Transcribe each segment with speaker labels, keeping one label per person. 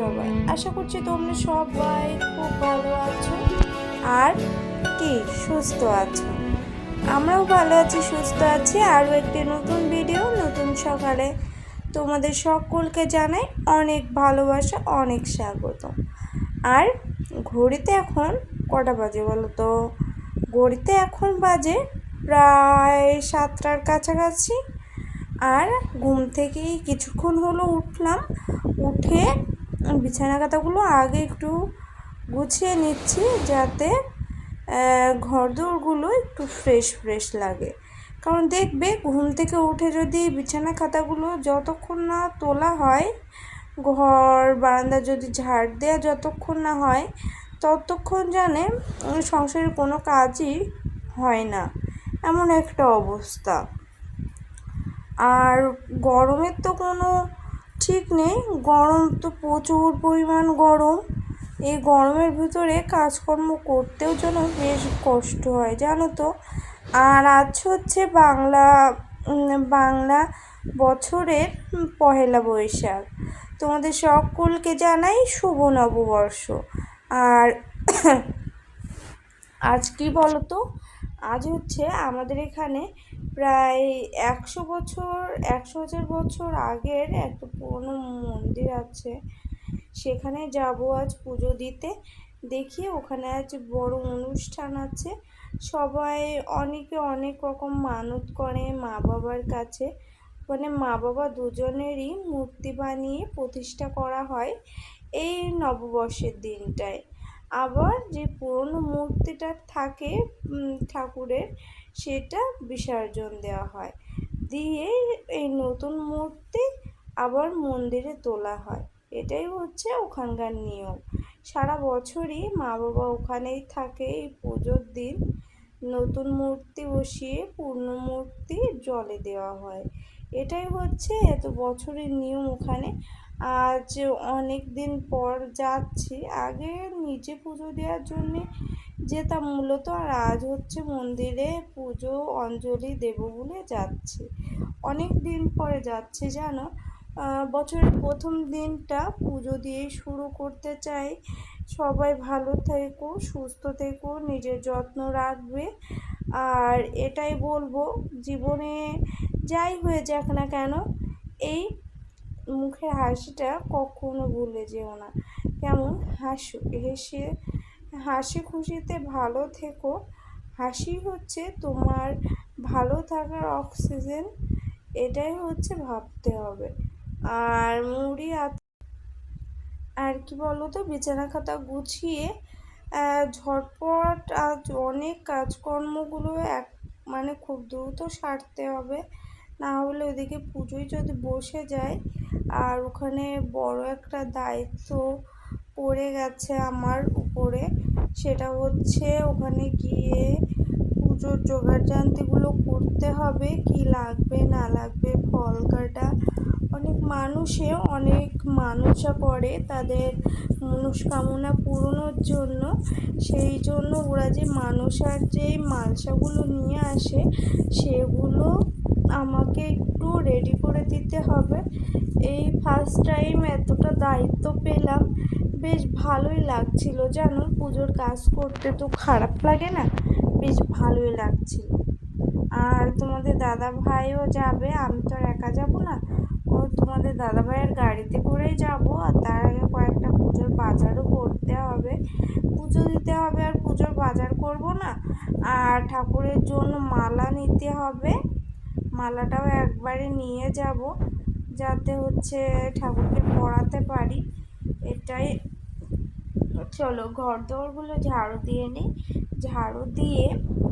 Speaker 1: সবাই। আশা করছি তোমরা সবাই খুব ভালো আছো। আর কি, সুস্থ আছো? আমরাও ভালো আছি, সুস্থ আছি। আরও একটি নতুন ভিডিও নতুন সকালে তোমাদের সকলকে জানাই অনেক ভালোবাসা, অনেক স্বাগত। আর ঘড়িতে এখন কটা বাজে বলো তো? ঘড়িতে এখন বাজে প্রায় সাতটার কাছাকাছি। আর ঘুম থেকেই কিছুক্ষণ হলো উঠলাম। উঠে বিছানা কাঁথাগুলো আগে একটু গুছিয়ে নিচ্ছি যাতে ঘরদোরগুলো একটু ফ্রেশ ফ্রেশ লাগে। কারণ দেখবে ঘুম থেকে উঠে যদি বিছানা খাতাগুলো যতক্ষণ না তোলা হয়, ঘর, বারান্দা যদি ঝাড় দেওয়া যতক্ষণ না হয়, ততক্ষণ জানে সংসারের কোনো কাজই হয় না। এমন একটা অবস্থা। আর গরমের তো কোনো ঠিক নেই, গরম তো প্রচুর পরিমাণ গরম। এই গরমের ভিতরে কাজকর্ম করতেও যেন বেশ কষ্ট হয়, জানো তো। আর আজ হচ্ছে বাংলা বাংলা বছরের পহেলা বৈশাখ। তোমাদের সকলকে জানাই শুভ নববর্ষ। আর আজ কি বলো তো আজ হচ্ছে আমাদের এখানে প্রায় একশো বছর, একশো হাজার বছর আগের একটা পুরনো মন্দির আছে। সেখানে যাব আজ পুজো দিতে। দেখি ওখানে আজ বড় অনুষ্ঠান আছে। সবাই অনেকে অনেক রকম মানত করে মা বাবার কাছে। মানে মা বাবা দুজনেরই মূর্তি বানিয়ে প্রতিষ্ঠা করা হয় এই নববর্ষের দিনটায়। আবার যে পুরনো মূর্তিটা থাকে ঠাকুরের সেটা বিসর্জন দেওয়া হয়। দিয়ে এই নতুন মূর্তি আবার মন্দিরে তোলা হয়। এটাই হচ্ছে ওখানকার নিয়ম। সারা বছরই মা বাবা ওখানেই থাকে এই পুজোর দিন। নতুন মূর্তি বসিয়ে পূর্ণ মূর্তি জলে দেওয়া হয়। এটাই হচ্ছে এত বছরের নিয়ম ওখানে। আজ অনেক দিন পর যাচ্ছি। আগে নিজে পুজো দেওয়ার জন্যে যেতাম, মূলত আর আজ হচ্ছে মন্দিরে পুজো অঞ্জলি দেব বলে যাচ্ছি। অনেক দিন পরে যাচ্ছি, জানো? বছরের প্রথম দিনটা পুজো দিয়ে শুরু করতে চাই। সবাই ভালো থেকো, সুস্থ থেকো, নিজের যত্ন রাখবে। আর এটাই বলব, জীবনে যাই হয়ে যাক না কেন, এই মুখের হাসিটা কখনো ভুলে যেও না। কেমন? হাসু। হেসে, হাসি খুশিতে ভালো থেকো। হাসি হচ্ছে তোমার ভালো থাকার অক্সিজেন। এটাই হচ্ছে ভাবতে হবে। আর মুড়ি আর কি বলো তো বিছানা খাতা গুছিয়ে ঝটপট আজ অনেক কাজকর্মগুলো এক মানে খুব দ্রুত সারতে হবে। না হলে ওদিকে পুজোয় যদি বসে যায় আর ওখানে বড় একটা দায়িত্ব পড়ে গেছে আমার উপরে, সেটা হচ্ছে ওখানে গিয়ে পুজোর জোগাড় জান্তিগুলো করতে হবে, কি লাগবে, না লাগবে, ফল কাটা। অনেক মানুষে, অনেক মানুষা করে তাদের মনস্কামনা পূরণের জন্য। সেই জন্য ওরা যে মানুষার যে মালসাগুলো নিয়ে আসে, সেগুলো আমাকে একটু রেডি করে দিতে হবে। এই ফার্স্ট টাইম এতটা দায়িত্ব পেলাম। বেশ ভালোই লাগছিল জানো, পুজোর কাজ করতে তো খারাপ লাগে না? বেশ ভালোই লাগছিল। আর তোমাদের দাদা ভাইও যাবে, আমি তো আর একা যাব না। ও তোমাদের দাদা ভাইয়ের গাড়িতে করেই যাব, আর তার আগে কয়েকটা পুজোর বাজারও করতে হবে। পুজো দিতে হবে আর পুজোর বাজার করব না। আর ঠাকুরের জন্য মালা নিতে হবে। মালাটাও একবারে নিয়ে যাব যাতে হচ্ছে ঠাকুরকে পড়াতে পারি। এটাই চলো ঘর দোরগুলো ঝাড়ু দিয়ে নিই। ঝাড়ু দিয়ে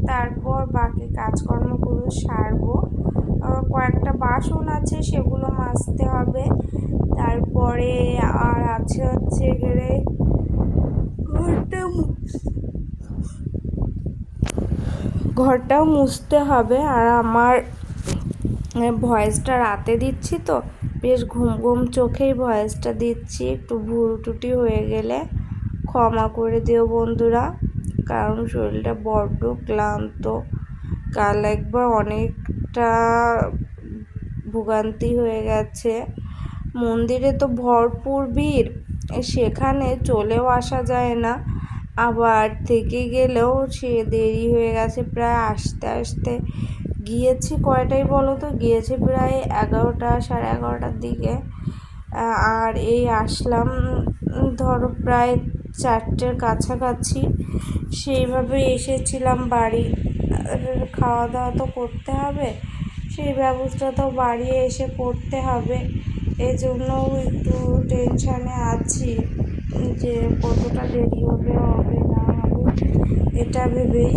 Speaker 1: তারপর বাকি কাজকর্মগুলো সারবো। কয়েকটা বাসন আছে, সেগুলো মাজতে হবে। তারপরে আর আছে হচ্ছে গেলে ঘরটা ঘরটাও মুছতে হবে। আর আমার ভয়েসটা রাতে দিচ্ছি তো। বেশ ঘুম ঘুম চোখেই ভয়েসটা দিচ্ছি। একটু ভুল টুটি হয়ে গেলে ক্ষমা করে দিও বন্ধুরা। কারণ শরীরটা বড্ড ক্লান্ত। কাল একবার অনেকটা ভোগান্তি হয়ে গেছে। মন্দিরে তো ভরপুর ভিড়। সেখানে চলেও আসা যায় না। আবার থেকে গেলেও সে দেরি হয়ে গেছে। প্রায় আসতে আসতে গিয়েছি কয়টাই বলো তো? গিয়েছি প্রায় এগারোটা, সাড়ে এগারোটার দিকে। আর এই আসলাম ধরো প্রায় চারটের কাছাকাছি। সেইভাবে এসেছিলাম বাড়ি। খাওয়া দাওয়া তো করতে হবে। সেই ব্যবস্থা তো বাড়ি এসে করতে হবে। এই জন্য একটু টেনশানে আছি যে কতটা দেরি হবে হবে না হবে, এটা ভেবেই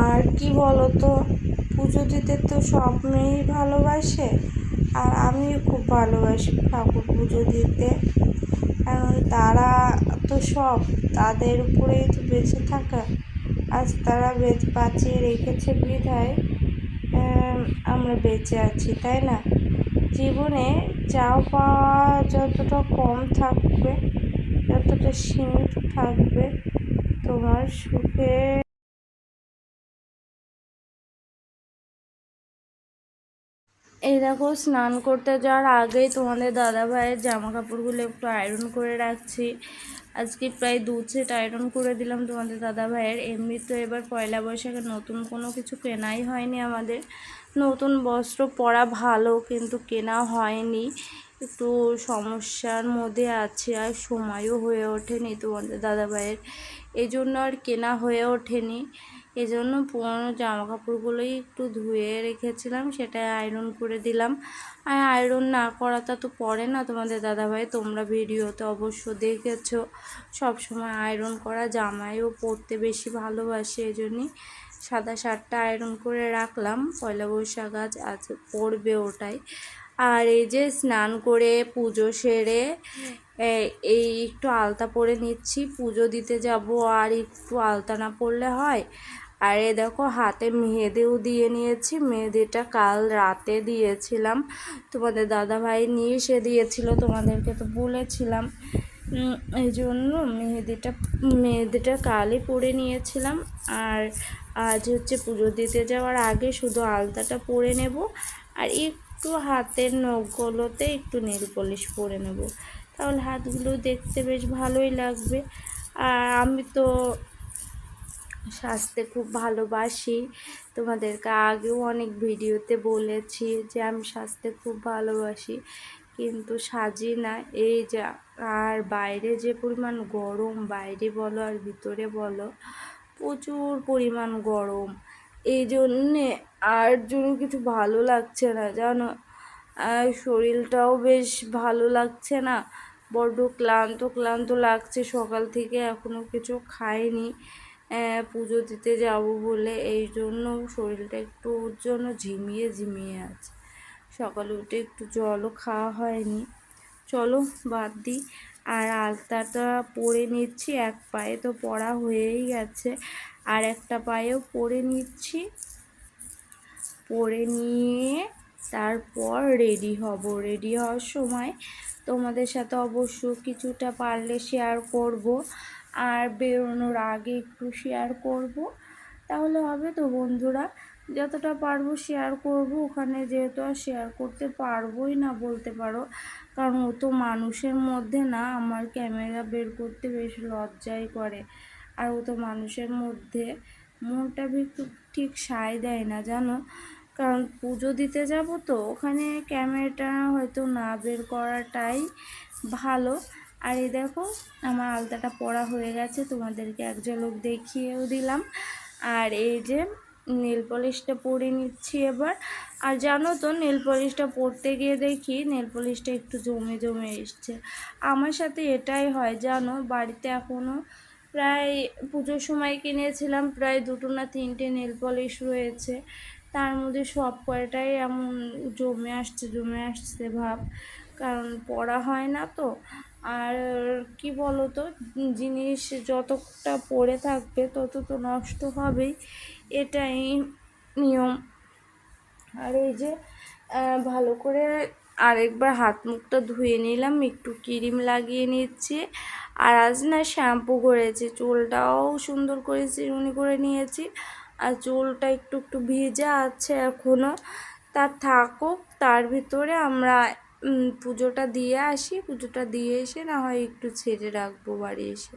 Speaker 1: আর কি বলো তো পুজো দিতে তো সব মেয়েই ভালোবাসে, আর আমিও খুব ভালোবাসি ঠাকুর পুজো দিতে। কারণ তারা তো সব, তাদের উপরেই তো বেঁচে থাকা। আজ তারা বেঁচ, বাঁচিয়ে রেখেছে বিধায় আমরা বেঁচে আছি, তাই না? জীবনে চাও পাওয়া যতটা কম থাকবে, যতটা সীমিত থাকবে, তোমার সুখে এই দেখো, স্নান করতে যাওয়ার আগেই তোমাদের দাদা ভাইয়ের জামা কাপড়গুলো একটু আয়রন করে রাখছি। আজকে প্রায় দু সেট আয়রন করে দিলাম তোমাদের দাদা ভাইয়ের এমনি তো এবার পয়লা বৈশাখে নতুন কোনো কিছু কেনাই হয়নি আমাদের। নতুন বস্ত্র পরা ভালো, কিন্তু কেনা হয়নি। একটু সমস্যার মধ্যে আছে আর সময়ও হয়ে ওঠেনি তোমাদের দাদা ভাইয়ের এই জন্য আর কেনা হয়ে ওঠেনি। এজন্য পুরনো জামা কাপড়গুলোই একটু ধুয়ে রেখেছিলাম, সেটা আয়রন করে দিলাম। আর আয়রন না করাটা তো পড়ে না তোমাদের দাদাভাই, তোমরা ভিডিওতে অবশ্য দেখেছ। সবসময় আয়রন করা জামাইও পরতে বেশি ভালোবাসে এই জন্যই সাদা শার্টটা আয়রন করে রাখলাম। পয়লা বৈশাখ আজ আজ পড়বে ওটাই। আর এই যে স্নান করে পুজো সেরে এই একটু আলতা পরে নিচ্ছি, পুজো দিতে যাব আর একটু আলতা না পরলে হয়। আর এ দেখো, হাতে মেহেদিও দিয়ে নিয়েছি, মেহেদিটা কাল রাতে দিয়েছিলাম। তোমাদের দাদাভাই নিয়ে এসে দিয়েছিল, তোমাদেরকে তো বলেছিলাম। এই জন্য মেহেদিটা মেহেদিটা কালই পরে নিয়েছিলাম। আর আজ হচ্ছে পুজো দিতে যাওয়ার আগে শুধু আলতাটা পরে নেব, আর একটু হাতের নখগুলোতে একটু নেল পলিশ পরে নেব। তাহলে হাতগুলো দেখতে বেশ ভালোই লাগবে। আর আমি তো সাজতে খুব ভালোবাসি। তোমাদেরকে আগেও অনেক ভিডিওতে বলেছি যে আমি সাজতে খুব ভালোবাসি, কিন্তু সাজি না। এই যা, আর বাইরে যে পরিমাণ গরম, বাইরে বলো আর ভিতরে বলো, প্রচুর পরিমাণ গরম। এই জন্যে আর জন্য কিছু ভালো লাগছে না, জানো? আর শরীরটাও বেশ ভালো লাগছে না। বড্ড ক্লান্ত ক্লান্ত লাগছে। সকাল থেকে এখনও কিছু খাইনি। পুজো দিতে যাব বলে। এই জন্য শরীরটা একটু জন্য ঝিমিয়ে ঝিমিয়ে আছে। সকালে উঠে একটু জলও খাওয়া হয়নি। চলো বাদ দিই আর আলতাটা পরে নিচ্ছি। এক পায়ে তো পড়া হয়েই গেছে। আর একটা পায়েও পরে নিচ্ছি। পরে নিয়ে তারপর রেডি হব। রেডি হওয়ার সময় তোমাদের সাথে অবশ্য কিছুটা পারলে শেয়ার করব আর বেরোনোর আগে একটু শেয়ার করব। তাহলে হবে তো বন্ধুরা? যতটা পারব শেয়ার করব, ওখানে যেহেতু আর শেয়ার করতে পারবোই না বলতে পারো। কারণ ও তো মানুষের মধ্যে না, আমার ক্যামেরা বের করতে বেশ লজ্জাই করে। আর ও তো মানুষের মধ্যে, মনটা একটু ঠিক সায় দেয় না, জানো? কারণ পুজো দিতে যাব তো, ওখানে ক্যামেরাটা হয়তো না বের করাটাই ভালো। আর এই দেখো, আমার আলতাটা পড়া হয়ে গেছে, তোমাদেরকে এক ঝলক দেখিয়েও দিলাম। আর এই যে নেল পলিশটা পরে নিচ্ছি এবার। আর জানো তো, নেল পলিশটা পরতে গিয়ে দেখি নেল পলিশটা একটু জমে জমে এসছে। আমার সাথে এটাই হয়, জানো, বাড়িতে এখনও প্রায় পুজোর সময় কিনেছিলাম, প্রায় দুটো না তিনটে নেল পলিশ রয়েছে। তার মধ্যে সব কয়টাই এমন জমে আসছে জমে আসছে ভাব। কারণ পড়া হয় না তো। আর কি বলো তো জিনিস যতটা পড়ে থাকবে তত তো নষ্ট হবেই। এটাই নিয়ম। আর এই যে ভালো করে আরেকবার হাত মুখটা ধুয়ে নিলাম, একটু ক্রিম লাগিয়ে নিচ্ছি। আর আজ না শ্যাম্পু করেছি, চুলটাও সুন্দর করে চিরুনি করে নিয়েছি। আর চুলটা একটু একটু ভিজা আছে এখনও তা থাকুক, তার ভিতরে আমরা পুজোটা দিয়ে আসি। পুজোটা দিয়ে এসে না হয় একটু ছেড়ে রাখব বাড়ি এসে।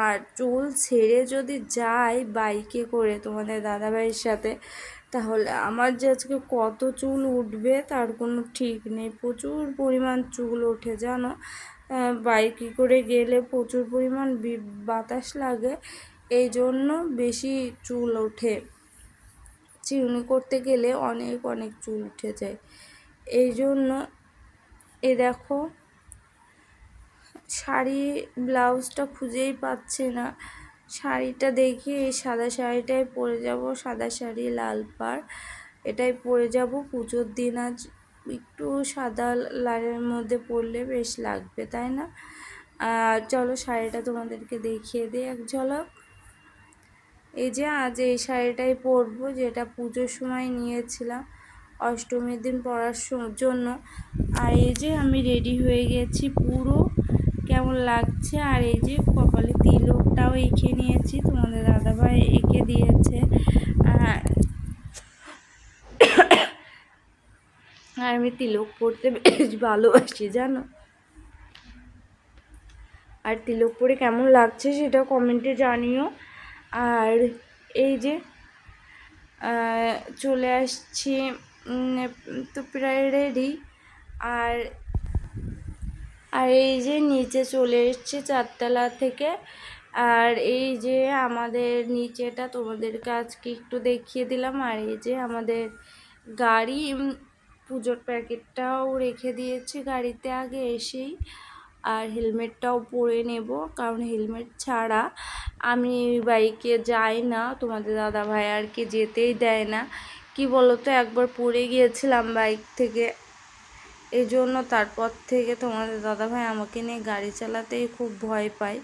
Speaker 1: আর চুল ছেড়ে যদি যাই বাইকে করে তোমাদের দাদাভাইয়ের সাথে, তাহলে আমার যে আজকে কত চুল উঠবে তার কোনো ঠিক নেই। প্রচুর পরিমাণ চুল ওঠে জানো? বাইকে করে গেলে প্রচুর পরিমাণ বাতাস লাগে। এই জন্য বেশি চুল ওঠে। চিরুনি করতে গেলে অনেক অনেক চুল উঠে যায়। এই জন্য এ দেখো, শাড়ি ব্লাউজটা খুঁজেই পাচ্ছে না। শাড়িটা দেখি এই সাদা শাড়িটাই পরে যাব, সাদা শাড়ি, লাল পাড়। এটাই পরে যাব, পুজোর দিন আজ একটু সাদা লালের মধ্যে পরলে বেশ লাগবে, তাই না? আর চলো শাড়িটা তোমাদেরকে দেখিয়ে দিই এক ঝলক। এই যে আজ এই শাড়িটাই পরবো, যেটা পুজোর সময় নিয়েছিলাম, অষ্টমীর দিন পরার জন্য। আর এই যে আমি রেডি হয়ে গেছি পুরো, কেমন লাগছে? আর এই যে কপালে তিলকটাও এঁকে নিয়েছি, তোমাদের দাদাভাই এঁকে দিয়েছে। আর আমি তিলক পরতে বেশ ভালোবাসি, জানো? আর তিলক পরে কেমন লাগছে সেটা কমেন্টে জানিও। আর এই যে চলে আসছি তো প্রায় রেডি আর আর এই যে নিচে চলে এসছে চারতলা থেকে। আর এই যে আমাদের নিচেটা তোমাদেরকে আজকে একটু দেখিয়ে দিলাম। আর এই যে আমাদের গাড়ি পুজোর প্যাকেটটাও রেখে দিয়েছি গাড়িতে আগে এসেই। আর হেলমেটটাও পরে নেব, কারণ হেলমেট ছাড়া আমি বাইকে যাই না। তোমাদের দাদা ভাই আর কি যেতেই দেয় না। কি বলো তো একবার পড়ে গিয়েছিলাম বাইক থেকে। এই জন্য তারপর থেকে তোমাদের দাদাভাই আমাকে নিয়ে গাড়ি চালাতেই খুব ভয় পায়।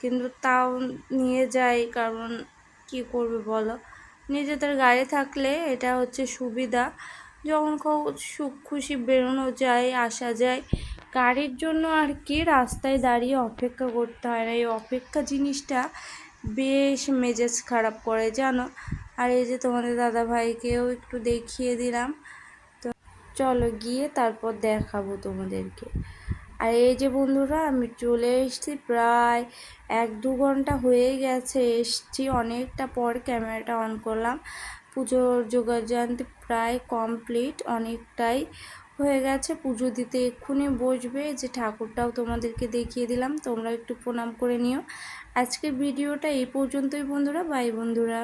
Speaker 1: কিন্তু তাও নিয়ে যাই, কারণ কি করবে বলো? নিজেদের গাড়ি থাকলে এটা হচ্ছে সুবিধা। যখন খুব সুখ খুশি বেরোনো যায়, আসা যায় গাড়ির জন্য আর কি রাস্তায় দাঁড়িয়ে অপেক্ষা করতে হয় না। এই অপেক্ষা জিনিসটা বেশ মেজাজ খারাপ করে, জানো? আর এই যে তোমাদের দাদা ভাইকেও একটু দেখিয়ে দিলাম। তো চলো গিয়ে তারপর দেখাবো তোমাদেরকে। আর এই যে বন্ধুরা, আমি চলে এসেছি প্রায় এক দু ঘণ্টা হয়ে গেছে, এসছি অনেকটা পর ক্যামেরাটা অন করলাম। পুজোর যোগাযান্তি প্রায় কমপ্লিট, অনেকটাই হয়ে গেছে, পুজো দিতে এক্ষুনি বসবে। যে ঠাকুরটাও তোমাদেরকে দেখিয়ে দিলাম তোমরা একটু প্রণাম করে নিও। আজকের ভিডিওটা এই পর্যন্তই বন্ধুরা, বাই বন্ধুরা।